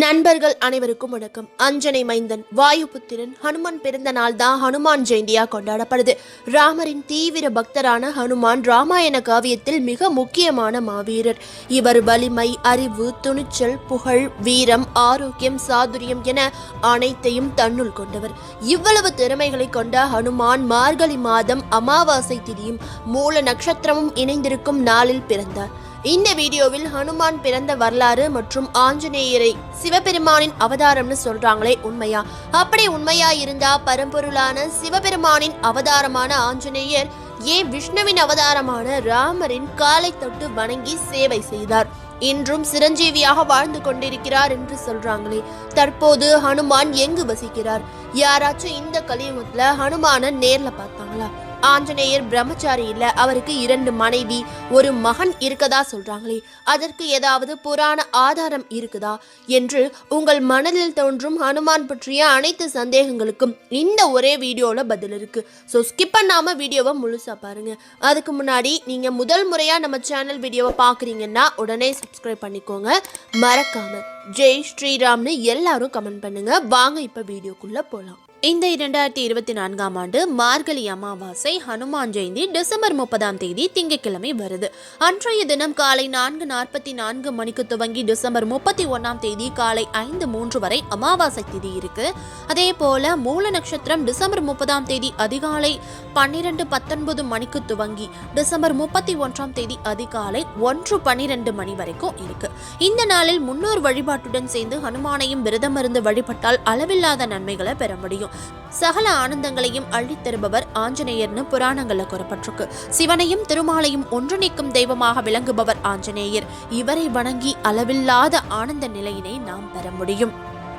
நண்பர்கள் அனைவருக்கும் வணக்கம். அஞ்சனை மைந்தன் வாயுபுத்திரன் ஹனுமான் பிறந்த நாள் தான் ஹனுமான் ஜெயந்தியா கொண்டாடப்படுது. ராமரின் தீவிர பக்தரான ஹனுமான் ராமாயண காவியத்தில் மிக முக்கியமான மாவீரர். இவர் வலிமை அறிவு துணிச்சல் புகழ் வீரம் ஆரோக்கியம் சாதுரியம் என அனைத்தையும் தன்னுள் கொண்டவர். இவ்வளவு திறமைகளை கொண்ட ஹனுமான் மார்கழி மாதம் அமாவாசை திதியும் மூல நட்சத்திரமும் இணைந்திருக்கும் நாளில் பிறந்தார். இந்த வீடியோவில் ஹனுமான் பிறந்த வரலாறு மற்றும் ஆஞ்சநேயரை சிவபெருமானின் அவதாரம்னு சொல்றாங்களே உண்மையா? அப்படி உண்மையா இருந்தா பரம்பொருளான சிவபெருமானின் அவதாரமான ஆஞ்சநேயர் ஏன் விஷ்ணுவின் அவதாரமான ராமரின் காலை தொட்டு வணங்கி சேவை செய்தார்? இன்றும் சிரஞ்சீவியாக வாழ்ந்து கொண்டிருக்கிறார் என்று சொல்றாங்களே. தற்போது ஹனுமான் எங்கு வசிக்கிறார்? யாராச்சும் இந்த கலியுகத்துல ஹனுமான நேர்ல பார்த்தாங்களா? ஆஞ்சநேயர் பிரம்மச்சாரி இல்ல அவருக்கு இரண்டு மனைவி ஒரு மகன் இருக்கதா சொல்றாங்களே அதற்கு ஏதாவது புராண ஆதாரம் இருக்குதா என்று உங்கள் மனதில் தோன்றும் ஹனுமான் பற்றிய அனைத்து சந்தேகங்களுக்கும் இந்த ஒரே வீடியோல பதில் இருக்கு. ஸோ ஸ்கிப் பண்ணாம வீடியோவை முழுசா பாருங்க. அதுக்கு முன்னாடி நீங்க முதல் முறையா நம்ம சேனல் வீடியோவை பாக்குறீங்கன்னா உடனே சப்ஸ்கிரைப் பண்ணிக்கோங்க. மறக்காம. ஜெய் ஸ்ரீராம்னு எல்லாரும் கமெண்ட் பண்ணுங்க. வாங்க இப்ப வீடியோக்குள்ள போலாம். இந்த இரண்டாயிரத்தி இருபத்தி நான்காம் ஆண்டு மார்கழி அமாவாசை ஹனுமான் ஜெயந்தி டிசம்பர் முப்பதாம் தேதி திங்கட்கிழமை வருது. அன்றைய தினம் காலை நான்கு நாற்பத்தி நான்கு மணிக்கு துவங்கி டிசம்பர் முப்பத்தி ஒன்றாம் தேதி காலை ஐந்து மூன்று வரை அமாவாசை திதி இருக்கு. அதே போல மூல நட்சத்திரம் டிசம்பர் முப்பதாம் தேதி அதிகாலை பன்னிரண்டு பத்தொன்பது மணிக்கு துவங்கி டிசம்பர் முப்பத்தி ஒன்றாம் தேதி அதிகாலை ஒன்று பன்னிரண்டு மணி வரைக்கும் இருக்கு. இந்த நாளில் முன்னோர் வழிபாட்டுடன் சேர்ந்து ஹனுமானையும் விரதமிருந்து வழிபட்டால் அளவில்லாத நன்மைகளை பெற முடியும். சகல ஆனந்தங்களையும் அள்ளித்தருபவர் ஆஞ்சநேயர்னு புராணங்கள்ல கூறப்பட்டிருக்கு. சிவனையும் திருமாலையும் ஒன்றிணைக்கும் தெய்வமாக விளங்குபவர் ஆஞ்சநேயர். இவரை வணங்கி அளவில்லாத ஆனந்த நிலையினை நாம் பெற முடியும்.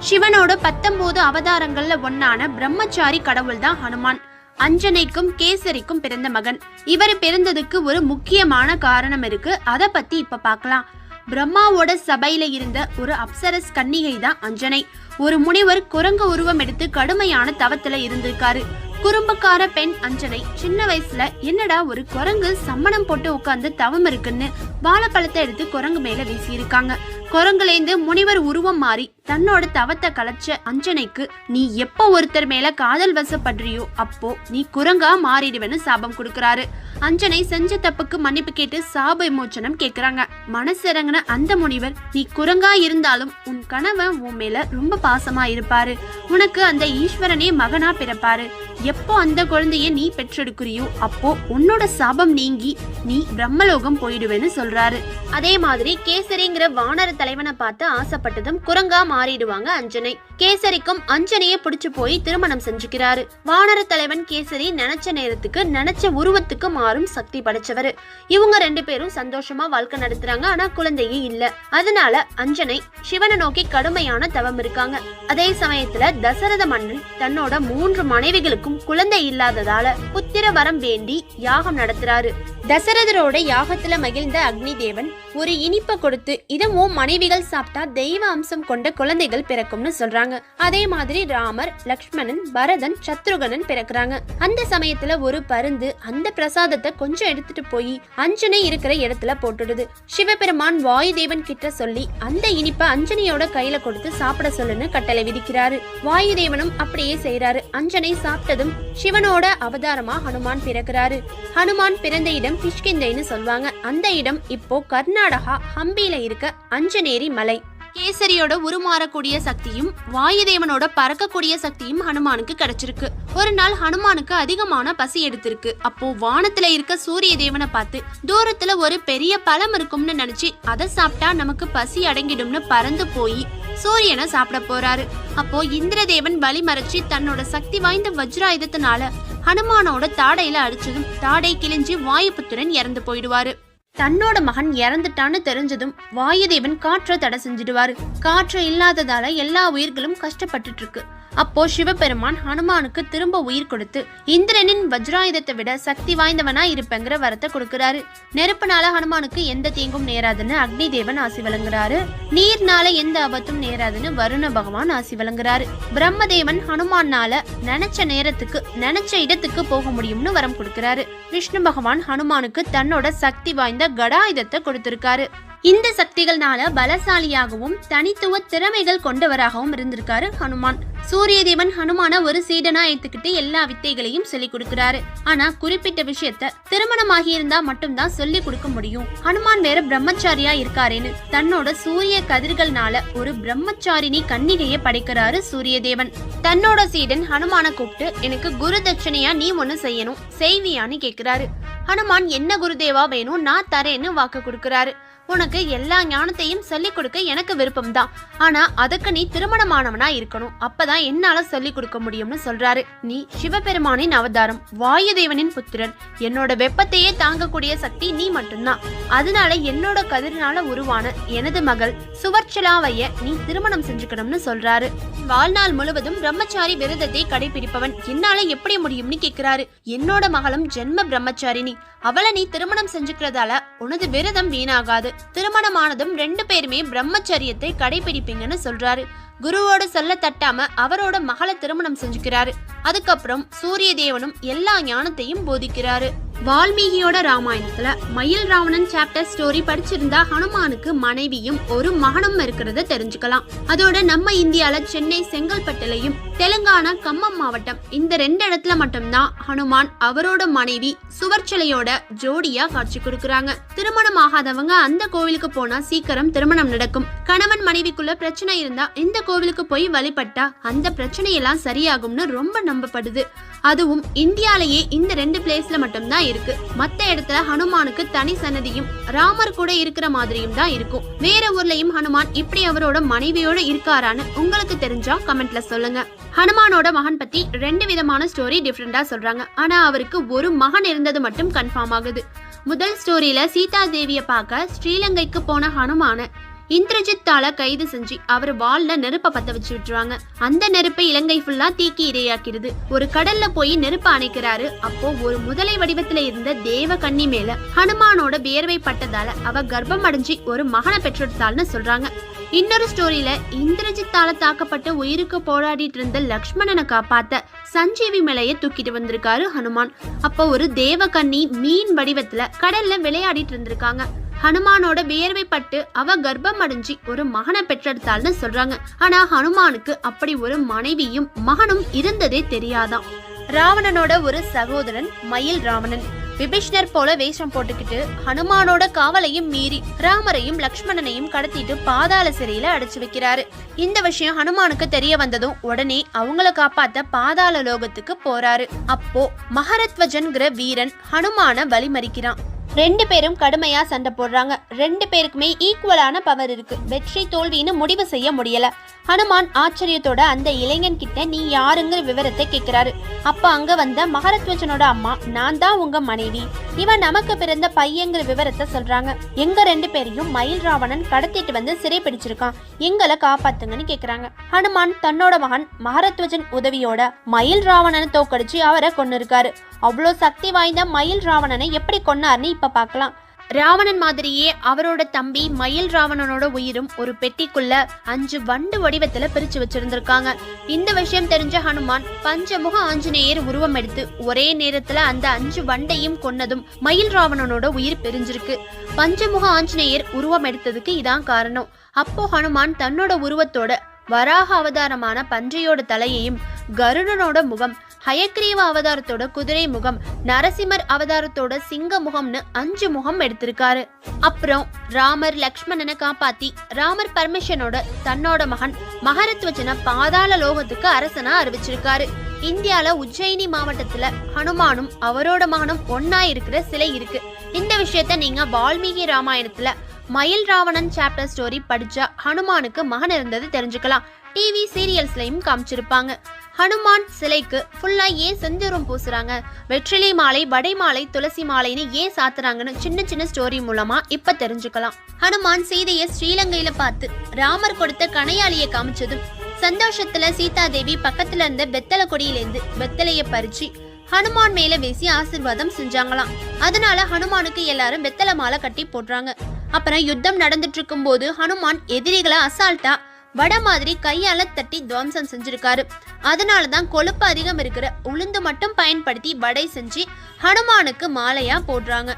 சிவனோட பத்தொன்பது அவதாரங்கள்ல ஒன்னான பிரம்மச்சாரி கடவுள் தான் ஹனுமான். அஞ்சனைக்கும் கேசரிக்கும் பிறந்த மகன். இவர் பிறந்ததுக்கு ஒரு முக்கியமான காரணம் இருக்கு. அதை பத்தி இப்ப பார்க்கலாம் பிரம்மாவோட சபையில இருந்த ஒரு அப்சரஸ் கன்னிகை தான் அஞ்சனை. ஒரு முனிவர் குரங்கு உருவம் எடுத்து கடுமையான தவத்துல இருந்திருக்காரு. குறும்பக்கார பெண் அஞ்சனை சின்ன வயசுல என்னடா ஒரு குரங்கு சம்மணம் போட்டு உட்கார்ந்து தவம் இருக்குன்னு வாழைப்பழத்தை எடுத்து குரங்கு மேல வீசி இருக்காங்க குரங்குலேந்து முனிவர் உருவம் மாறி தன்னோட தவத்தை கலைச்ச அஞ்சனைக்கு நீ எப்போ ஒருத்தர் மேல காதல் வசப்படுறியோ அப்போ நீ குரங்கா மாறிடுவேன்னு சாபம் கொடுக்கறாரு அஞ்சனை செஞ்ச தப்புக்கு மன்னிப்பு கேட்டு சாப விமோச்சனம் கேக்குறாங்க. மனசிறங்கின அந்த முனிவர் நீ குரங்கா இருந்தாலும் உன் கணவன் உன் மேல ரொம்ப பாசமா இருப்பாரு. உனக்கு அந்த ஈஸ்வரனே மகனா பிறப்பாரு. எப்போ அந்த குழந்தைய நீ பெற்றெடுக்கிறியோ அப்போ உன்னோட சாபம் நீங்கி நீ பிரம்மலோகம் போயிடுவேன்னு சொல்றாரு. அதே மாதிரி கேசரிங்கிற வானரத்தை தலைவனை பார்த்து ஆசைப்பட்டதும் குரங்கா மாறிடுவாங்க அஞ்சனை. கேசரிக்கும் அஞ்சனையே பிடிச்சு போய் திருமணம் செஞ்சுக்கிறாரு. வானர தலைவன் கேசரி நினைச்ச நேரத்துக்கு நினைச்ச உருவத்துக்கு மாறும் சக்தி படைச்சவரு. இவங்க ரெண்டு பேரும் சந்தோஷமா வாழ்க்கை நடத்துறாங்க ஆனா குழந்தையே இல்ல. அதனால அஞ்சனை சிவனை நோக்கி கடுமையான தவம் இருக்காங்க. அதே சமயத்துல தசரத மன்னன் தன்னோட மூன்று மனைவிகளுக்கும் குழந்தை இல்லாததால புத்திர வரம் வேண்டி யாகம் நடத்துறாரு. தசரதரோட யாகத்துல மகிழ்ந்த அக்னி தேவன் ஒரு இனிப்பை கொடுத்து இதமும் மனைவிகள் சாப்பிட்டா தெய்வ அம்சம் கொண்ட குழந்தைகள் பிறக்கும்னு சொல்றாங்க. அதே மாதிரி ராமர் லக்ஷ்மணன் பரதன் சத்ருகனன் பிறக்குறாங்க. அந்த சமயத்துல ஒரு பருந்து அந்த பிரசாதத்தை கொஞ்சம் எடுத்துட்டு போய் அஞ்சனை இருக்கிற இடத்துல போட்டுடுது. சிவபெருமான் வாயு தேவன் கிட்ட சொல்லி அந்த இனிப்பை அஞ்சனையோட கையில கொடுத்து சாப்பிட சொல்லுன்னு கட்டளை விதிக்கிறாரு. வாயு தேவனும் அப்படியே செய்யறாரு அஞ்சனை சாப்பிட்டதும் சிவனோட அவதாரமா ஹனுமான் பிறக்கிறாரு. ஹனுமான் பிறந்த இடம் கிஷ்கிந்தைன்னு சொல்வாங்க அந்த இடம் இப்போ கர்நாடக ஹம்பியில இருக்க அஞ்சனேரி மலை. கேசரியோட உருமாறக்கூடிய சக்தியும் வாயுதேவனோட பறக்கக்கூடிய சக்தியும் ஹனுமானுக்கு கிடைச்சிருக்கு. ஒரு நாள் ஹனுமானுக்கு அதிகமான பசி எடுத்திருக்கு. அப்போ வானத்துல இருக்க சூரிய தேவனை பார்த்து தூரத்துல ஒரு பெரிய பழம் இருக்கும்னு நினைச்சு அதை சாப்பிட்டா நமக்கு பசி அடங்கிடும்னு பறந்து போய் சூரியனை சாப்பிட போறாரு. அப்போ இந்திரதேவன் வழி மறைச்சு தன்னோட சக்தி வாய்ந்த வஜ்ராயுதத்தினால ஹனுமானோட தாடையில அடிச்சதும் தாடை கிழிஞ்சு வாயுபுத்திரன் இறந்து போயிடுவாரு. தன்னோட மகன் இறந்துட்டான்னு தெரிஞ்சதும் வாயுதேவன் காற்றை தடை செஞ்சிடுவாரு. காற்று இல்லாததால எல்லா உயிர்களும் கஷ்டப்பட்டுட்டு இருக்கு. அப்போ சிவபெருமான் ஹனுமானுக்கு திரும்ப உயிர் கொடுத்து இந்திரனின் வஜ்ராயுதத்தை விட சக்தி வாய்ந்தவனா இருப்பேங்கிற வரத்தை கொடுக்கிறாரு. நெருப்புனால ஹனுமானுக்கு எந்த தீங்கும் நேராதுன்னு அக்னி தேவன் ஆசி வழங்குறாரு. நீர்னால எந்த ஆபத்தும் நேராதுன்னு வருண பகவான் ஆசி வழங்குறாரு. பிரம்மதேவன் ஹனுமான்னால நினைச்ச நேரத்துக்கு நினைச்ச இடத்துக்கு போக முடியும்னு வரம் கொடுக்கிறாரு. விஷ்ணு பகவான் ஹனுமானுக்கு தன்னோட சக்தி வாய்ந்த கடாயுதத்தை கொடுத்திருக்காரு. இந்த சக்திகள்னால பலசாலியாகவும் தனித்துவ திறமைகள் கொண்டவராகவும் இருந்திருக்காரு ஹனுமான். சூரிய தேவன் ஹனுமான ஒரு சீடனா ஏத்துக்கிட்டு எல்லா வித்தைகளையும் சொல்லி கொடுக்கிறாரு. ஆனா குறிப்பிட்ட விஷயத்த திருமணமாகி இருந்தா மட்டும்தான் சொல்லி கொடுக்க முடியும். ஹனுமான் வேற பிரம்மச்சாரியா இருக்காரேன்னு. தன்னோட சூரிய கதிர்கள்னால ஒரு பிரம்மச்சாரினி கன்னிகையை படைக்கிறாரு சூரிய தேவன் தன்னோட சீடன் ஹனுமான கூப்பிட்டு எனக்கு குரு தட்சணையா நீ ஒண்ணு செய்யணும். செய்வியான்னு கேக்குறாரு. ஹனுமான் என்ன குருதேவா வேணும்? நான் தரேன்னு வாக்கு கொடுக்கிறாரு. உனக்கு எல்லா ஞானத்தையும் சொல்லிக் கொடுக்க எனக்கு விருப்பம்தான். ஆனா அதுக்கு நீ திருமணமானவனா இருக்கணும். அப்பதான் என்னால சொல்லிக் கொடுக்க முடியும்னு சொல்றாரு. நீ சிவபெருமானின் அவதாரம் வாயுதேவனின் புத்திரன். என்னோட வெப்பத்தையே தாங்கக்கூடிய சக்தி நீ மட்டும்தான். அதனால என்னோட கதிரினால உருவான எனது மகள் சுவர்ச்சலாவைய நீ திருமணம் செஞ்சுக்கணும்னு சொல்றாரு. வாழ்நாள் முழுவதும் பிரம்மச்சாரி விரதத்தை கடைபிடிப்பவன். என்னால எப்படி முடியும்னு கேக்குறாரு. என்னோட மகளும் ஜென்ம பிரம்மச்சாரினி அவளை நீ திருமணம் செஞ்சுக்கிறதால உனது விரதம் வீணாகாது. திருமணமானதும் ரெண்டு பேருமே பிரம்மச்சரியத்தை கடைபிடிப்பீங்கன்னு சொல்றாரு. குருவோட சொல்ல தட்டாம அவரோட மகளை திருமணம் செஞ்சுக்கிறாரு. அதுக்கப்புறம் சூரிய தேவனும் எல்லா ஞானத்தையும் போதிக்கிறாரு. வால்மீகியோட ராமாயணத்துல மயில் ராவணன் சாப்டர் ஸ்டோரி படிச்சிருந்தா ஹனுமானுக்கு மனைவியும் ஒரு மகனும் இருக்கிறத தெரிஞ்சுக்கலாம். அதோட நம்ம இந்தியால சென்னை செங்கல்பட்டுலையும் தெலுங்கானா கம்மம் மாவட்டம் இந்த ரெண்டு இடத்துல மட்டும்தான் ஹனுமான் அவரோட மனைவி சுவர்ச்சலையோட ஜோடியா காட்சி கொடுக்கறாங்க. திருமணம் ஆகாதவங்க அந்த கோவிலுக்கு போனா சீக்கிரம் திருமணம் நடக்கும். கணவன் மனைவிக்குள்ள பிரச்சனை இருந்தா இந்த கோவிலுக்கு போய் வழிபட்டா அந்த பிரச்சனையெல்லாம் சரியாகும்னு ரொம்ப நம்பப்படுது. அதுவும் இந்தியாலேயே இந்த ரெண்டு பிளேஸ்ல மட்டும்தான் இருக்கு. மத்த இடத்துல ஹனுமானுக்கு தனி சன்னதியும் ராமர் கூட இருக்கிற மாதிரியும் தான் இருக்கும். வேற ஊர்லயும் ஹனுமான் இப்படி அவரோட மனைவியோட இருக்காரான்னு உங்களுக்கு தெரிஞ்சா கமெண்ட்ல சொல்லுங்க. ஹனுமானோட மகன் பத்தி ரெண்டு விதமான ஸ்டோரி டிஃப்ரெண்டா சொல்றாங்க. ஆனா அவருக்கு ஒரு மகன் இருந்தது மட்டும் கன்ஃபார்ம் ஆகுது. முதல் ஸ்டோரியில சீதா தேவிய பார்க்க ஸ்ரீலங்கைக்கு போன ஹனுமான இந்திரஜித்தால கைது செஞ்சு அவர் வால்ல நெருப்பை பத்த வச்சு விட்டுருவாங்க. அந்த நெருப்பை இலங்கை ஃபுல்லா தீக்கி இரையாக்கிறது ஒரு கடல்ல போய் நெருப்பு அணைக்கிறாரு. அப்போ ஒரு முதலை வடிவத்துல இருந்த தேவ கன்னி மேல ஹனுமானோட வியர்வை பட்டதால அவ கர்ப்பம் அடைஞ்சு ஒரு மகனை பெற்றெடுத்தாள்னு சொல்றாங்க. இன்னொரு ஸ்டோரியில இந்திரஜித்தால தாக்கப்பட்ட உயிருக்கு போராடிட்டு இருந்த லக்ஷ்மணனை காப்பாத்த சஞ்சீவி மலையை தூக்கிட்டு வந்திருக்காரு ஹனுமான். அப்போ ஒரு தேவகன்னி மீன் வடிவத்துல கடல்ல விளையாடிட்டு இருந்திருக்காங்க. ஹனுமானோட வியர்வை பட்டு அவ கர்ப்பம் அடைஞ்சி ஒரு மகனை பெற்றெடுத்தாள்னு சொல்றாங்க. ஆனா ஹனுமானுக்கு அப்படி ஒரு மனைவியும் மகனும் இருந்ததே தெரியாதாம். ராவணனோட ஒரு சகோதரன் மயில் ராவணன். விபீஷ்ணர் போல வேஷம் போட்டுக்கிட்டு ஹனுமானோட காவலையும் மீறி ராமரையும் லக்ஷ்மணனையும் கடத்திட்டு பாதாள சிறையில அடைச்சு வைக்கிறாரு. இந்த விஷயம் ஹனுமானுக்கு தெரிய வந்ததும் உடனே அவங்கள காப்பாத்த பாதாள லோகத்துக்கு போறாரு. அப்போ மகரத்வஜன்கிற வீரன் ஹனுமான வழிமறிக்கிறான். ரெண்டு பேரும் கடுமையா சண்டை போடுறாங்க. ரெண்டு பேருக்குமே ஈக்குவலான பவர் இருக்கு. வெற்றி தோல்வின்னு முடிவு செய்ய முடியல. ஹனுமான் ஆச்சரியத்தோட அந்த இளைஞன் கிட்ட நீ யாருங்கிற விவரத்தை கேட்கிறாரு அப்ப அங்க வந்த மகரத்வஜனோட அம்மா நான் தான் உங்க மனைவி. இவன் நமக்கு பிறந்த பையங்கிற விவரத்தை சொல்றாங்க. எங்க ரெண்டு பேரையும் மயில் ராவணன் கடத்திட்டு வந்து சிறை பிடிச்சிருக்கான். எங்களை காப்பாத்துங்கன்னு கேக்குறாங்க. ஹனுமான் தன்னோட மகன் மகரத்வஜன் உதவியோட மயில் ராவணனை தோக்கடிச்சு அவரை கொண்டு இருக்காரு அவ்வளோ சக்தி வாய்ந்த மயில் ராவணனை எப்படி கொன்னார்னு இப்ப பார்க்கலாம் ராவணன் மாதிரியே அவரோட தம்பி மயில் ராவணனோட உயிரும் ஒரு பெட்டிக்குள்ள அஞ்சு வண்டு வடிவத்துல பிரிச்சு வச்சிருந்திருக்காங்க. இந்த விஷயம் தெரிஞ்ச ஹனுமான் பஞ்சமுக ஆஞ்சநேயர் உருவம் எடுத்து ஒரே நேரத்துல அந்த அஞ்சு வண்டையும் கொன்னதும் மயில் ராவணனோட உயிர் பிரிஞ்சிருக்கு. பஞ்சமுக ஆஞ்சநேயர் உருவம் எடுத்ததுக்கு இதான் காரணம். அப்போ ஹனுமான் தன்னோட உருவத்தோட வராக அவதாரமான பன்றியோட தலையையும் கருடனோட முகம் ஹயக்ரீவ அவதாரத்தோட குதிரை முகம் நரசிம்மர் அவதாரத்தோட சிங்க முகம்னு அஞ்சு முகம் எடுத்திருக்காரு. அப்புறம் ராமர் லக்ஷ்மணனை காப்பாத்தி ராமர் பர்மிஷனோட தன்னோட மகன் மகரத்வஜன பாதாள லோகத்துக்கு அரசனா அறிவிச்சிருக்காரு. இந்தியால உஜ்ஜயினி மாவட்டத்துல ஹனுமானும் அவரோட மகனும் ஒன்னா இருக்கிற சிலை இருக்கு. இந்த விஷயத்த நீங்க வால்மீகி ராமாயணத்துல மயில் ராவணன் சாப்டர் ஸ்டோரி படிச்சா ஹனுமானுக்கு மகன் இருந்தது தெரிஞ்சுக்கலாம். டிவி சீரியல்ஸ்லயும் காமிச்சிருப்பாங்க. ஹனுமான் சிலைக்கு ஃபுல்லா ஏன் செந்தூரம் பூசுறாங்க? வெற்றிலை மாலை வடை மாலை துளசி மாலைன்னு ஏன் சாத்துறாங்கன்னு சின்ன சின்ன ஸ்டோரி மூலமா இப்ப தெரிஞ்சுக்கலாம். ஹனுமான் சீதையை ஸ்ரீலங்கையில பார்த்து ராமர் கொடுத்த கணையாளியை காமிச்சதும் சந்தோஷத்துல சீதா தேவி பக்கத்துல இருந்த வெத்தலை கொடியிலேருந்து வெத்தலையை பறிச்சு ஹனுமான் மேல வீசி ஆசீர்வாதம் செஞ்சாங்களாம். அதனால ஹனுமானுக்கு எல்லாரும் வெத்தலை மாலை கட்டி போடுறாங்க. அப்புறம் யுத்தம் நடந்துட்டு இருக்கும்போது ஹனுமான் எதிரிகளை அசால்ட்டா வட மாதிரி கையால தட்டி துவம்சம் செஞ்சிருக்காரு. அதனால தான் கொழுப்பு அதிகம் இருக்கிற உளுந்து மட்டும் பயன்படுத்தி வடை செஞ்சு ஹனுமானுக்கு மாலையா போடுறாங்க.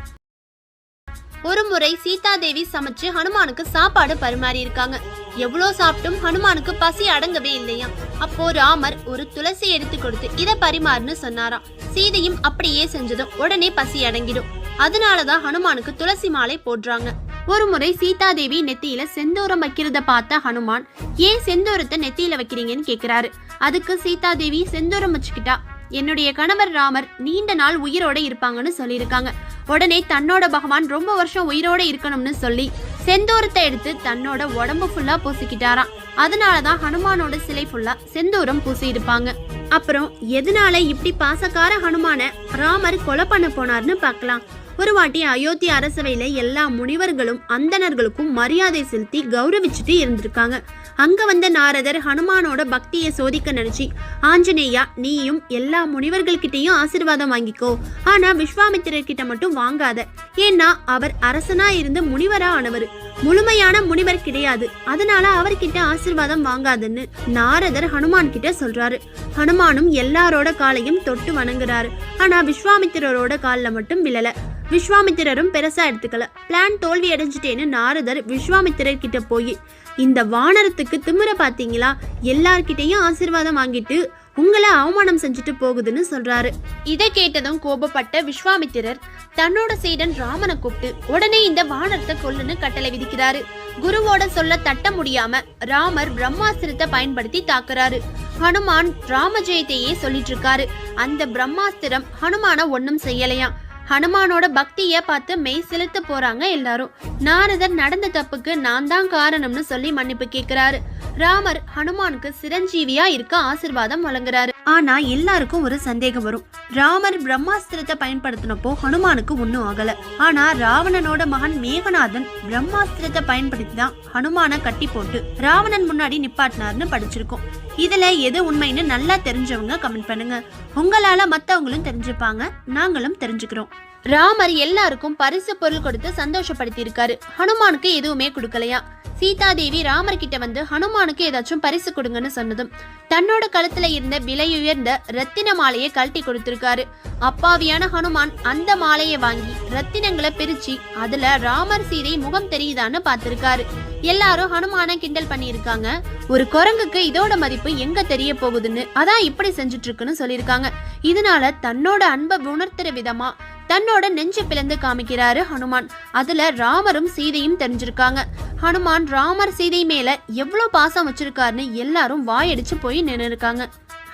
ஒரு முறை சீதா தேவி சமைச்சு ஹனுமானுக்கு சாப்பாடு பரிமாறி இருக்காங்க எவ்வளோ சாப்பிட்டும் ஹனுமானுக்கு பசி அடங்கவே இல்லையா? அப்போ ராமர் ஒரு துளசி எடுத்து கொடுத்து இதை பரிமாறுன்னு சொன்னாராம். சீதையும் அப்படியே செஞ்சதும் உடனே பசி அடங்கிடும். அதனாலதான் ஹனுமானுக்கு துளசி மாலை போடுறாங்க. ஒரு முறை சீதா தேவி நெத்தியில செந்தூரம் வைக்கிறத பார்த்த ஹனுமான் ஏன் செந்தூரத்தை நெத்தியில வைக்கிறீங்கன்னு கேக்குறாரு. அதுக்கு சீதா தேவி செந்தூரம் வச்சுக்கிட்டா. என்னுடைய கணவர் ராமர் நீண்ட நாள் உயிரோட இருப்பாங்கன்னு சொல்லியிருக்காங்க. உடனே தன்னோட பகவான் ரொம்ப வருஷம் உயிரோட இருக்கணும்னு சொல்லி செந்தூரத்தை எடுத்து தன்னோட உடம்பு ஃபுல்லா பூசிக்கிட்டாராம். அதனாலதான் ஹனுமானோட சிலை ஃபுல்லா செந்தூரம் பூசி இருப்பாங்க அப்புறம் எதனால இப்படி பாசக்கார ஹனுமான ராமர் கொலை பண்ண போனார்னு பார்க்கலாம். ஒரு வாட்டி அயோத்தி அரசவையில எல்லா முனிவர்களும் அந்தணர்களுக்கும் மரியாதை செலுத்தி கௌரவிச்சுட்டு இருந்திருக்காங்க. அங்க வந்த நாரதர் ஹனுமானோட பக்தியை சோதிக்க நினைச்சு ஆஞ்சநேயா நீயும் எல்லா முனிவர்கள்கிட்டயும் ஆசீர்வாதம் வாங்கிக்கோ. ஆனா விஸ்வாமித்திரர் கிட்ட மட்டும் வாங்காத. ஏன்னா அவர் அரசனா இருந்து முனிவரா ஆனவர். முழுமையான முனிவர் கிடையாது. அதனால அவர்கிட்ட ஆசீர்வாதம் வாங்காதுன்னு நாரதர் ஹனுமான் கிட்ட சொல்றாரு. ஹனுமானும் எல்லாரோட காலையும் தொட்டு வணங்குறாரு. ஆனா விஸ்வாமித்திரரோட காலில் மட்டும் விழல. விஸ்வாமித்திரரும் பெருசா எடுத்துக்கல. பிளான் தோல்வி அடைஞ்சிட்டேன்னு நாரதர் விஸ்வாமித்திரர் கிட்ட போய் இந்த வானரத்துக்கு திமிர பாத்தீங்களா? எல்லார்கிட்டையும் ஆசீர்வாதம் வாங்கிட்டு உங்களை அவமானம் செஞ்சுட்டு போகுதுன்னு சொல்றாரு. இதை கேட்டதும் கோபப்பட்ட விஸ்வாமித்திரர் தன்னோட சீடன் ராமனை கூப்பிட்டு உடனே இந்த வானரத்தை கொல்லுன்னு கட்டளை விதிக்கிறாரு. குருவோட சொல்ல தட்ட முடியாம ராமர் பிரம்மாஸ்திரத்தை பயன்படுத்தி தாக்குறாரு. ஹனுமான் ராமஜெயத்தையே சொல்லிட்டு இருக்காரு. அந்த பிரம்மாஸ்திரம் ஹனுமான ஒன்னும் செய்யலையாம். ஹனுமானோட பக்தியை பார்த்து மெய் செலுத்த போறாங்க எல்லாரும். நாரதர் நடந்த தப்புக்கு நான் தான் காரணம்னு சொல்லி மன்னிப்பு கேட்கிறாரு. ராமர் ஹனுமானுக்கு சிரஞ்சீவியா இருக்க ஆசிர்வாதம் வழங்குறாரு. ஆனா எல்லாருக்கும் ஒரு சந்தேகம் வரும். ராமர் பிரம்மாஸ்திரத்தை பயன்படுத்தினப்போ ஹனுமானுக்கு ஒன்னும் ஆகல. ஆனா ராவணனோட மகன் மேகநாதன் பிரம்மாஸ்திரத்தை பயன்படுத்தி தான் ஹனுமான கட்டி போட்டு ராவணன் முன்னாடி நிப்பாட்டினார்னு படிச்சிருக்கோம். இதுல எது உண்மைன்னு நல்லா தெரிஞ்சவங்க கமெண்ட் பண்ணுங்க. உங்களால மத்தவங்களும் தெரிஞ்சுப்பாங்க. நாங்களும் தெரிஞ்சுக்கிறோம். ராமர் எல்லாருக்கும் பரிசு பொருள் கொடுத்து சந்தோஷப்படுத்தி இருக்காரு ஹனுமானுக்கு எதுவுமே கொடுக்கலையா? சீதா தேவி ராமர் கிட்ட வந்து ஹனுமானுக்கு ஏதாச்சும் பரிசு கொடுங்கன்னு சொன்னதும் தன்னோட கழுத்துல இருந்த விலையுயர்ந்த ரத்தின மாலையை கழட்டி கொடுத்திருக்காரு. அப்பாவியான ஹனுமான் அந்த மாலையை வாங்கி ரத்தினங்களை பிரிச்சு அதுல ராமர் சீதை முகம் தெரியுதான்னு பார்த்திருக்காரு. எல்லாரும் ஹனுமான கிண்டல் பண்ணியிருக்காங்க. ஒரு குரங்குக்கு இதோட மதிப்பு எங்க தெரிய போகுதுன்னு அதான் இப்படி செஞ்சுட்டு இருக்குன்னு சொல்லியிருக்காங்க. இதனால தன்னோட அன்பை உணர்த்துற விதமா தன்னோட நெஞ்சு பிளந்து காமிக்கிறாரு ஹனுமான். அதுல ராமரும் சீதையும் தெரிஞ்சிருக்காங்க. ஹனுமான் ராமர் சீதை மேல எவ்வளவு பாசம் வச்சிருக்காருன்னு எல்லாரும் வாயடிச்சு போய் நின்று இருக்காங்க.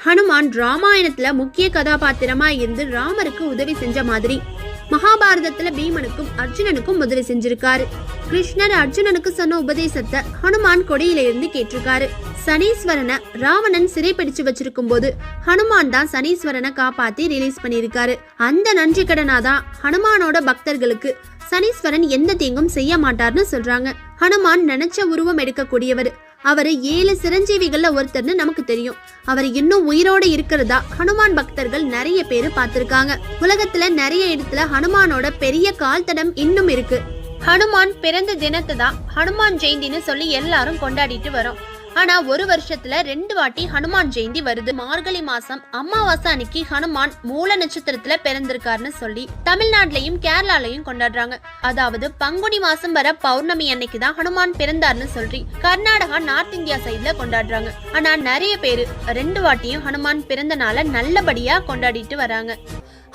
ஹனுமான் ராமாயணத்துல முக்கிய கதாபாத்திரமா இருந்து ராமருக்கு உதவி செஞ்ச மாதிரி. மகாபாரதத்துல பீமனுக்கும் அர்ஜுனனுக்கும் உதவி செஞ்சிருக்காரு. கிருஷ்ணர் அர்ஜுனனுக்கு சொன்ன உபதேசத்தை ஹனுமான் கொடியில இருந்து கேட்டிருக்காரு. சனீஸ்வரனை ராவணன் சிறைப்பிடிச்சு வச்சிருக்கும் போது ஹனுமான் தான் சனீஸ்வரனை காப்பாத்தி ரிலீஸ் பண்ணியிருக்காரு. அந்த நன்றி கடனாதான் ஹனுமானோட பக்தர்களுக்கு சனீஸ்வரன் எந்த தீங்கும் செய்ய மாட்டார்னு சொல்றாங்க. ஹனுமான் நினைச்ச உருவம் எடுக்கக்கூடியவர். அவர் ஏழு சிரஞ்சீவிகள்ல ஒருத்தர்னு நமக்கு தெரியும். அவர் இன்னும் உயிரோட இருக்கிறதா? ஹனுமான் பக்தர்கள் நிறைய பேர் பார்த்திருக்காங்க. உலகத்துல நிறைய இடத்துல ஹனுமானோட பெரிய கால் தடம் இன்னும் இருக்கு. ஹனுமான் பிறந்த தினத்தை தான் ஹனுமான் ஜெயந்தின்னு சொல்லி எல்லாரும் கொண்டாடிட்டு வரோம். ஆனா ஒரு வருஷத்துல ரெண்டு வாட்டி ஹனுமான் ஜெயந்தி வருது. மார்கழி மாசம் அமாவாசை அன்னைக்கு ஹனுமான் மூல நட்சத்திரத்துல பிறந்திருக்காருன்னு சொல்லி தமிழ்நாட்டிலையும் கேரளாலையும் கொண்டாடுறாங்க. அதாவது பங்குனி மாசம் வர பௌர்ணமி அன்னைக்கு தான் ஹனுமான் பிறந்தார்னு சொல்லி கர்நாடகா நார்த் இந்தியா சைட்ல கொண்டாடுறாங்க. ஆனா நிறைய பேரு ரெண்டு வாட்டியும் ஹனுமான் பிறந்த நாளை நல்லபடியா கொண்டாடிட்டு வராங்க.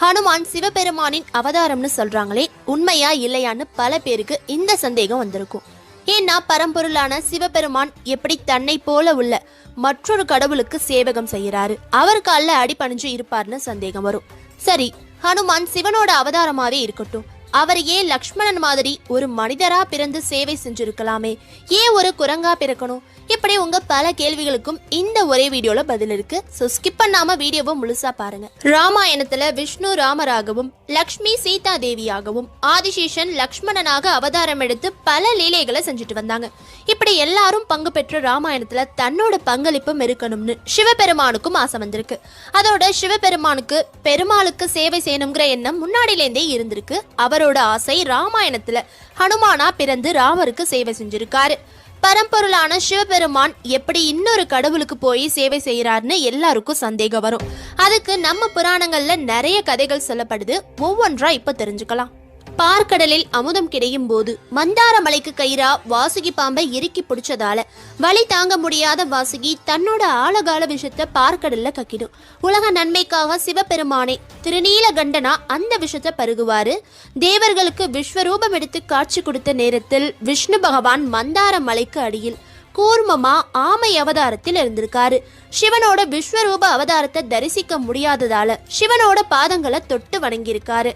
ஹனுமான் சிவபெருமானின் அவதாரம்னு சொல்றாங்களே உண்மையா இல்லையான்னு பல பேருக்கு இந்த சந்தேகம் வந்திருக்கும். ஏன்னா பரம்பொருளான சிவபெருமான் எப்படி தன்னை போல உள்ள மற்றொரு கடவுளுக்கு சேவகம் செய்யறாரு அவர் காலில் அடிபணிஞ்சு இருப்பார்னு சந்தேகம் வரும். சரி ஹனுமான் சிவனோட அவதாரமாவே இருக்கட்டும். அவரையே லக்ஷ்மணன் மாதிரி ஒரு மனிதரா பிறந்து சேவை செஞ்சிருக்கலாமே. ஏன் ஒரு குரங்கா பிறக்கணும்? இப்படி உங்க பல கேள்விகளுக்கும் இந்த ஒரே வீடியோல பதில் இருக்கு. சோ ஸ்கிப் பண்ணாம வீடியோவை முழுசா பாருங்க. ராமாயணத்துல விஷ்ணு ராமராகவும் லக்ஷ்மி சீதா தேவியாகவும் ஆதிசேஷன் லக்ஷ்மணனாக அவதாரம் எடுத்து பல லீலைகளை செஞ்சுட்டு வந்தாங்க. இப்படி எல்லாரும் பங்கு பெற்ற ராமாயணத்துல தன்னோட பங்களிப்பும் இருக்கணும்னு சிவபெருமானுக்கும் ஆசை வந்திருக்கு. அதோட சிவபெருமானுக்கு பெருமாளுக்கு சேவை செய்யணுங்கிற எண்ணம் முன்னாடியிலேருந்தே இருந்திருக்கு. அவர் ராமரோட ஆசை ராமாயணத்துல ஹனுமானா பிறந்து ராமருக்கு சேவை செஞ்சிருக்காரு. பரம்பொருளான சிவபெருமான் எப்படி இன்னொரு கடவுளுக்கு போய் சேவை செய்யறாருன்னு எல்லாருக்கும் சந்தேகம் வரும். அதுக்கு நம்ம புராணங்கள்ல நிறைய கதைகள் சொல்லப்படுது. ஒவ்வொன்றா இப்ப தெரிஞ்சுக்கலாம். பார்க்கடலில் அமுதம் கிடையும் போது மந்தார மலைக்கு கயிறா வாசுகி பாம்பை இறுக்கி பிடிச்சதால வலி தாங்க முடியாத வாசுகி தன்னோட ஆழகால விஷத்தை பார்க்கடல்ல கக்கிடும். உலக நன்மைக்காக சிவபெருமானே திருநீலகண்டனா அந்த விஷத்தை பருகுவாரு. தேவர்களுக்கு விஸ்வரூபம் எடுத்து காட்சி கொடுத்த நேரத்தில் விஷ்ணு பகவான் மந்தார மலைக்கு அடியில் கூர்மமா ஆமை அவதாரத்தில் இருந்திருக்காரு. சிவனோட விஸ்வரூப அவதாரத்தை தரிசிக்க முடியாததால சிவனோட பாதங்களை தொட்டு வணங்கியிருக்காரு.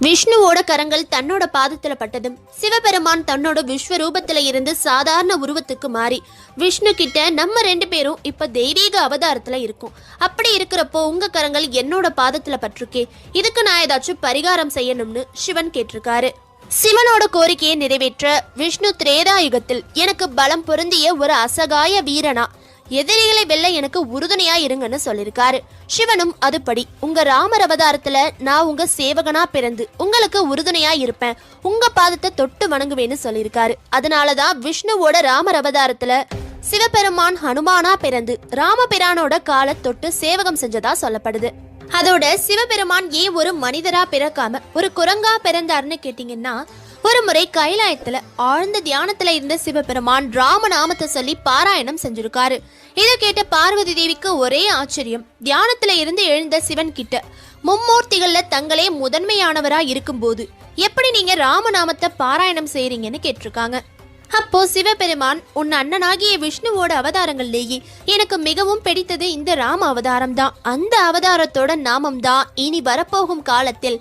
விஷ்ணுவோட கரங்கள் தன்னோட பாதத்துல பட்டதும் சிவபெருமான் தன்னோட விஸ்வரூபத்துல இருந்து சாதாரண உருவத்துக்கு மாறி விஷ்ணு கிட்ட நம்ம ரெண்டு பேரும் இப்ப தெய்வீக அவதாரத்துல இருக்கும். அப்படி இருக்கிறப்போ உங்க கரங்கள் என்னோட பாதத்துல பட்டிருக்கே. இதுக்கு நான் ஏதாச்சும் பரிகாரம் செய்யணும்னு சிவன் கேட்டிருக்காரு. சிவனோட கோரிக்கையை நிறைவேற்ற விஷ்ணு திரேதாயுகத்தில் எனக்கு பலம் பொருந்திய ஒரு அசகாய வீரனா எதிரிகளை வெல்ல எனக்கு உறுதுணையா இருங்கன்னு சொல்லியிருக்காரு சிவனும் அதுபடி உங்க ராமர் அவதாரத்துல நான் உங்க சேவகனா பிறந்து உங்களுக்கு உறுதுணையா இருப்பேன். உங்க பாதத்தை தொட்டு வணங்குவேன்னு சொல்லியிருக்காரு அதனாலதான் விஷ்ணுவோட ராமர் அவதாரத்துல சிவபெருமான் ஹனுமானா பிறந்து ராமபிரானோட காலை தொட்டு சேவகம் செஞ்சதா சொல்லப்படுது. அதோட சிவபெருமான் ஏன் ஒரு மனிதரா பிறக்காம ஒரு குரங்கா பிறந்தாருன்னு கேட்டீங்கன்னா ஒரு முறை கைலாயத்துல ஆழ்ந்த தியானத்துல இருந்த சிவபெருமான் ராமநாமத்தை சொல்லி பாராயணம் செஞ்சிருக்காரு. இதை கேட்ட பார்வதி தேவிக்கு ஒரே ஆச்சரியம். தியானத்துல இருந்து எழுந்த சிவன் கிட்ட மும்மூர்த்திகள்ல தங்களே முதன்மையானவரா இருக்கும்போது எப்படி நீங்க ராமநாமத்தை பாராயணம் செய்றீங்கன்னு கேட்டிருக்காங்க. அப்போ சிவபெருமான் உன் அண்ணனாகிய விஷ்ணுவோட அவதாரங்கள்லேயே எனக்கு மிகவும் பிடித்தது இந்த ராம அவதாரம் தான் அந்த அவதாரத்தோட நாமம் தான் இனி வரப்போகும் காலத்தில்.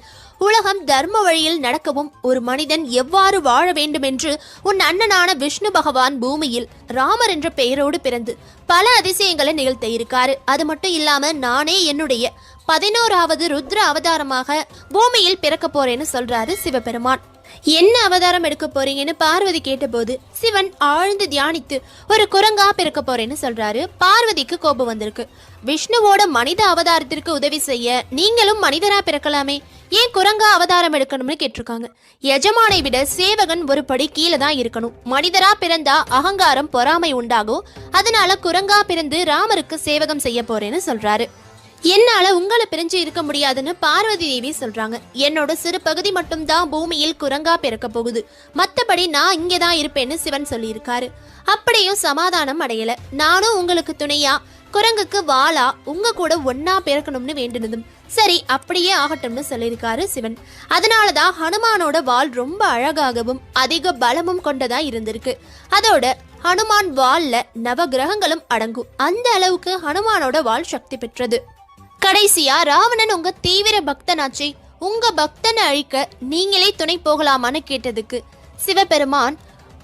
உலகம் தர்ம வழியில் நடக்கவும் ஒரு மனிதன் எவ்வாறு வாழ வேண்டுமென்று உன் அண்ணனான விஷ்ணு பகவான் பூமியில் ராமர் என்ற பெயரோடு பிறந்து பல அதிசயங்களை நிகழ்த்த இருக்காரு. அது மட்டும் இல்லாம நானே என்னுடைய பதினோராவது ருத்ர அவதாரமாக பூமியில் பிறக்க போறேன்னு சொல்றாரு சிவபெருமான். என்ன அவதாரம் எடுக்க போறீங்கன்னு பார்வதி கேட்டபோது சிவன் ஆழ்ந்து தியானித்து ஒரு குரங்கா பிறக்க போறேன்னு சொல்றாரு. பார்வதிக்கு கோபம் வந்திருக்கு. விஷ்ணுவோட மனித அவதாரத்திற்கு உதவி செய்ய நீங்களும் மனிதரா பிறக்கலாமே. ஏன் குரங்கா அவதாரம் எடுக்கணும்னு கேட்டிருக்காங்க. எஜமானை விட சேவகன் ஒரு படி கீழே தான் இருக்கணும். மனிதரா பிறந்தா அகங்காரம் பொறாமை உண்டாகும். அதனால குரங்கா பிறந்து ராமருக்கு சேவகம் செய்ய போறேன்னு சொல்றாரு. என்னால உங்களை பிரிஞ்சு இருக்க முடியாதுன்னு பார்வதி தேவி சொல்றாங்க. என்னோட சிறு பகுதி மட்டும்தான் பூமியில் குரங்கா பிறக்க போகுது. மத்தபடி நான் இங்கே தான் இருப்பேன்னு சிவன் சொல்லியிருக்காரு. அப்படியும் சமாதானம் அடையல. நானும் உங்களுக்கு துணையா குரங்குக்கு வாளா உங்க கூட ஒன்னா பிறக்கணும்னு வேண்டினதும். சரி அப்படியே ஆகட்டும்னு சொல்லியிருக்காரு சிவன். அதனாலதான் ஹனுமானோட வால் ரொம்ப அழகாகவும் அதிக பலமும் கொண்டதா இருந்திருக்கு. அதோட ஹனுமான் வால்ல நவ கிரகங்களும் அடங்கும். அந்த அளவுக்கு ஹனுமானோட வாள் சக்தி பெற்றது. கடைசியா ராவணன் உங்க தீவிர பக்தனாச்சே உங்க பக்தனை அழிக்க நீங்களே துணை போகலாமான்னு கேட்டதுக்கு சிவபெருமான்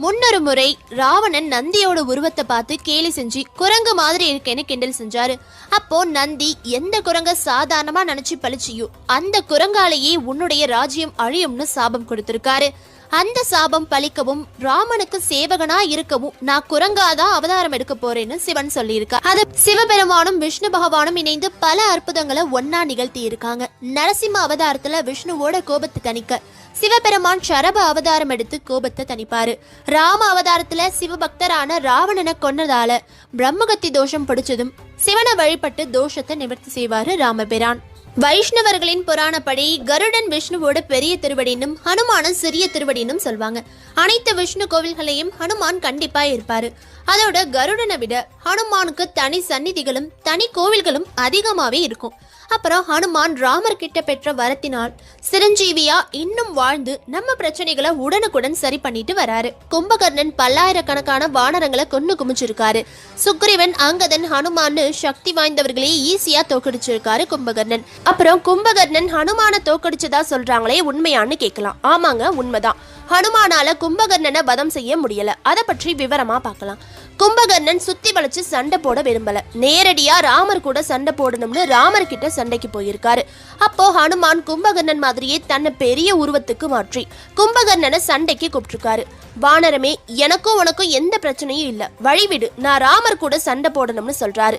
முன்னொரு முறை ராவணன் நந்தியோட உருவத்தை பார்த்து கேலி செஞ்சு குரங்கு மாதிரி இருக்கேன்னு கிண்டல் செஞ்சாரு. அப்போ நந்தி எந்த குரங்க சாதாரணமா நினைச்சு பழிச்சியோ அந்த குரங்காலேயே உன்னுடைய ராஜ்யம் அழியும்னு சாபம் கொடுத்திருக்காரு. அந்த சாபம் பழிக்கவும் ராமனுக்கு சேவகனா இருக்கவும் நான் குரங்காதான் அவதாரம் எடுக்க போறேன்னு சிவன் சொல்லியிருக்கார். அது சிவபெருமானும் விஷ்ணு பகவானும் இணைந்து பல அற்புதங்களை ஒன்னா நிகழ்த்தி இருக்காங்க நரசிம்ம அவதாரத்துல விஷ்ணுவோட கோபத்தை தணிக்க சிவபெருமான் சரப அவதாரம் எடுத்து கோபத்தை தணிப்பாரு. ராம அவதாரத்துல சிவபக்தரான ராவணனை கொன்னதால பிரம்மகத்தி தோஷம் பிடிச்சதும் சிவனை வழிபட்டு தோஷத்தை நிவர்த்தி செய்வாரு ராமபிரான். வைஷ்ணவர்களின் புராணப்படி கருடன் விஷ்ணுவோட பெரிய திருவடினும் ஹனுமானும் சிறிய திருவடினும் சொல்வாங்க. அனைத்து விஷ்ணு கோவில்களையும் ஹனுமான் கண்டிப்பா இருப்பாரு. அதோட கருடனை விட ஹனுமானுக்கு தனி சந்நிதிகளும் தனி கோவில்களும் அதிகமாவே இருக்கும். அப்புறம் ஹனுமான் ராமர் கிட்ட பெற்ற வரத்தினால் சிரஞ்சீவியா இன்னும் வாழ்ந்து நம்ம பிரச்சனைகளை உடனுக்குடன் சரி பண்ணிட்டு வராரு. கும்பகர்ணன் பல்லாயிரக்கணக்கான வானரங்களை கொன்னு குமிச்சிருக்காரு. சுக்ரீவன் அங்கதன் ஹனுமான்னு சக்தி வாய்ந்தவர்களே ஈஸியா தோக்கடிச்சிருக்காரு கும்பகர்ணன். அப்புறம் கும்பகர்ணன் ஹனுமான தோக்கடிச்சதா சொல்றாங்களே உண்மையான்னு கேட்கலாம். ஆமாங்க உண்மைதான். ஹனுமானால கும்பகர்ணனை வதம் செய்ய முடியல. அதை பற்றி விவரமா பார்க்கலாம். கும்பகர்ணன் சுத்தி வளைச்சு சண்டை போட விரும்பல. நேரடியா ராமர் கூட சண்டை போடணும்னு ராமர் கிட்ட சண்டைக்கு போயிருக்காரு. அப்போ ஹனுமான் கும்பகர்ணன் மாதிரியே தன்னை பெரிய உருவத்துக்கு மாற்றி கும்பகர்ணனை சண்டைக்கு கூப்பிட்டுருக்காரு. வானரமே எனக்கும் உனக்கும் எந்த பிரச்சனையும் இல்ல. வழிவிடு நான் ராமர் கூட சண்டை போடணும்னு சொல்றாரு.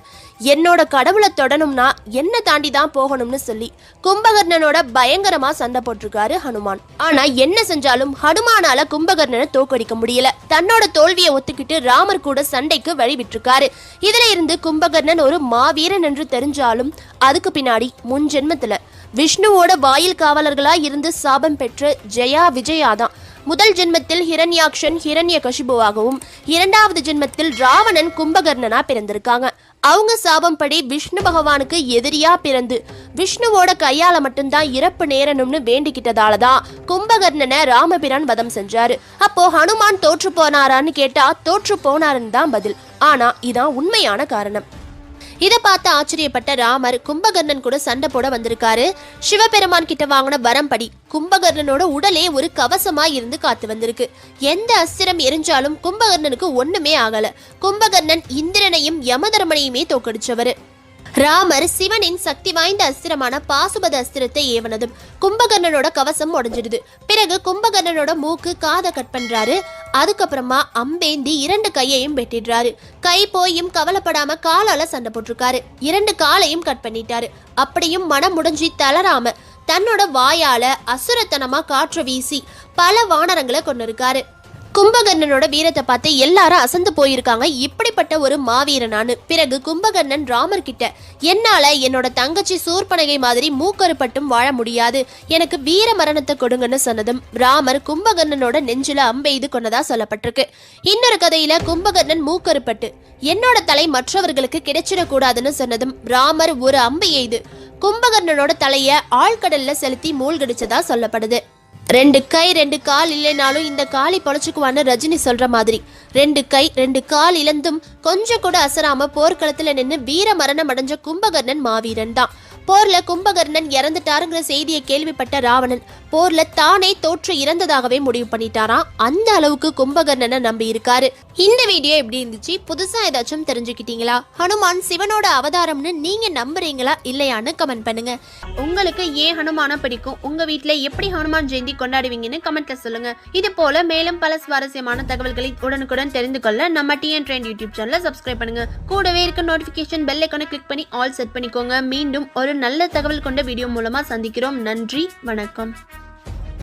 என்னோட கடவுளை தொடணும்னா என்ன தாண்டி தான் போகணும்னு சொல்லி கும்பகர்ணனோட பயங்கரமா சண்டை போட்டிருக்காரு ஹனுமான். ஆனா என்ன செஞ்சாலும் ஹனுமானால கும்பகர்ணனை தோக்கடிக்க முடியல. தன்னோட தோல்வியை ஒத்துக்கிட்டு ராமர் கூட சண்டைக்கு வழிவிட்டிருக்காரு. இதுல இருந்து கும்பகர்ணன் ஒரு மாவீரன் என்று தெரிஞ்சாலும் அதுக்கு பின்னாடி முன் ஜென்மத்துல. விஷ்ணுவோட வாயில் காவலர்களா இருந்து சாபம் பெற்ற ஜெயா விஜயா தான் முதல் ஜென்மத்தில் ஹிரண்யாக்ஷன் ஹிரண்ய கஷிபுவாகவும் இரண்டாவது ஜென்மத்தில் ராவணன் கும்பகர்ணனா பிறந்திருக்காங்க. அவங்க சாபம்படி விஷ்ணு பகவானுக்கு எதிரியா பிறந்து விஷ்ணுவோட கையால மட்டும்தான் இறப்பு நேரணும்னு வேண்டிக்கிட்டதால தான் கும்பகர்ணனை ராமபிரான் வதம் செஞ்சாரு. அப்போ ஹனுமான் தோற்று போனாரான்னு கேட்டா தோற்று போனாருன்னு தான் பதில். ஆனா இதான் உண்மையான காரணம். இதை பார்த்து ஆச்சரியப்பட்ட ராமர் கும்பகர்ணன் கூட சண்டை போட வந்திருக்காரு. சிவபெருமான் கிட்ட வாங்கின வரம்படி கும்பகர்ணனோட உடலே ஒரு கவசமா இருந்து காத்து வந்திருக்கு. எந்த அஸ்திரம் எரிஞ்சாலும் கும்பகர்ணனுக்கு ஒண்ணுமே ஆகல. கும்பகர்ணன் இந்திரனையும் யமதர்மனையுமே தோக்கடிச்சவரு ராமர் சிவனின் சக்தி வாய்ந்த அஸ்திரமான பாசுபத அஸ்திரத்தை ஏவனதும் கும்பகர்ணனோட கவசம் உடஞ்சிடுது. பிறகு கும்பகர்ணனோட மூக்கு காதை கட் பண்றாரு. அதுக்கப்புறமா அம்பேந்தி இரண்டு கையையும் வெட்டிடுறாரு. கை போயும் கவலைப்படாம காலால சண்டை போட்டிருக்காரு. இரண்டு காலையும் கட் பண்ணிட்டாரு. அப்படியும் மனம் முடிஞ்சு தளராம தன்னோட வாயால அசுரத்தனமா காற்று வீசி பல வானரங்களை கொண்டிருக்காரு கும்பகர்ணனோட வீரத்தை பார்த்து எல்லாரும் அசந்து போயிருக்காங்க. இப்படிப்பட்ட ஒரு மாவீரனானு. பிறகு கும்பகர்ணன் ராமர் கிட்ட என்னால என்னோட தங்கச்சி சூர்பனகை மாதிரி மூக்கருப்பட்டும் வாழ முடியாது. எனக்கு வீர மரணத்தை கொடுங்கன்னு சொன்னதும் ராமர் கும்பகர்ணனோட நெஞ்சில அம்பெய்து கொண்டதா சொல்லப்பட்டிருக்கு. இன்னொரு கதையில கும்பகர்ணன் மூக்கருப்பட்டு என்னோட தலை மற்றவர்களுக்கு கிடைச்சிடக்கூடாதுன்னு சொன்னதும் ராமர் ஒரு அம்பு எய்து. கும்பகர்ணனோட தலைய ஆழ்கடல்ல செலுத்தி மூழ்கடிச்சதா சொல்லப்படுது. ரெண்டு கை ரெண்டு கால் இல்லைனாலும் இந்த காலி பொழைச்சுக்குவான்னு ரஜினி சொல்ற மாதிரி. ரெண்டு கை ரெண்டு கால் இழந்தும் கொஞ்சம் கூட அசராம போர்க்களத்துல நின்று வீர மரணம் அடைஞ்ச கும்பகர்ணன் மாவீரன் தான். போர்ல கும்பகர்ணன் இறந்துட்டாருங்கிற செய்தியை கேள்விப்பட்ட ராவணன் போர்ல தானே தோற்று இறந்ததாகவே முடிவு பண்ணிட்டாராம் அந்த அளவுக்கு கும்பகர்ணனை நம்பி இருக்காரு. இந்த வீடியோ எப்படி இருந்துச்சு? புதுசா ஏதாச்சும் தெரிஞ்சுக்கிட்டீங்களா? ஹனுமான் சிவனோட அவதாரம்னு நீங்க நம்புறீங்களா? இல்லையான்னு கமெண்ட் பண்ணுங்க. உங்களுக்கு ஏன் ஹனுமான பிடிக்கும்? உங்க வீட்டுல எப்படி ஹனுமான் ஜெயந்தி கொண்டாடுவீங்கன்னு கமெண்ட்ல சொல்லுங்க. இது போல மேலும் பல சுவாரஸ்யமான தகவல்களை உடனுக்குடன் தெரிந்து கொள்ள நம்ம டிஎன் ட்ரெண்ட் யூடியூப் சேனலை சப்ஸ்கிரைப் பண்ணுங்க. கூடவே இருக்க நோட்டிபிகேஷன் பெல் ஐக்கானை கிளிக் பண்ணி ஆல் செட் பண்ணிக்கோங்க. மீண்டும் ஒரு நல்ல தகவல் கொண்ட வீடியோ மூலமா சந்திக்கிறோம். நன்றி. வணக்கம்.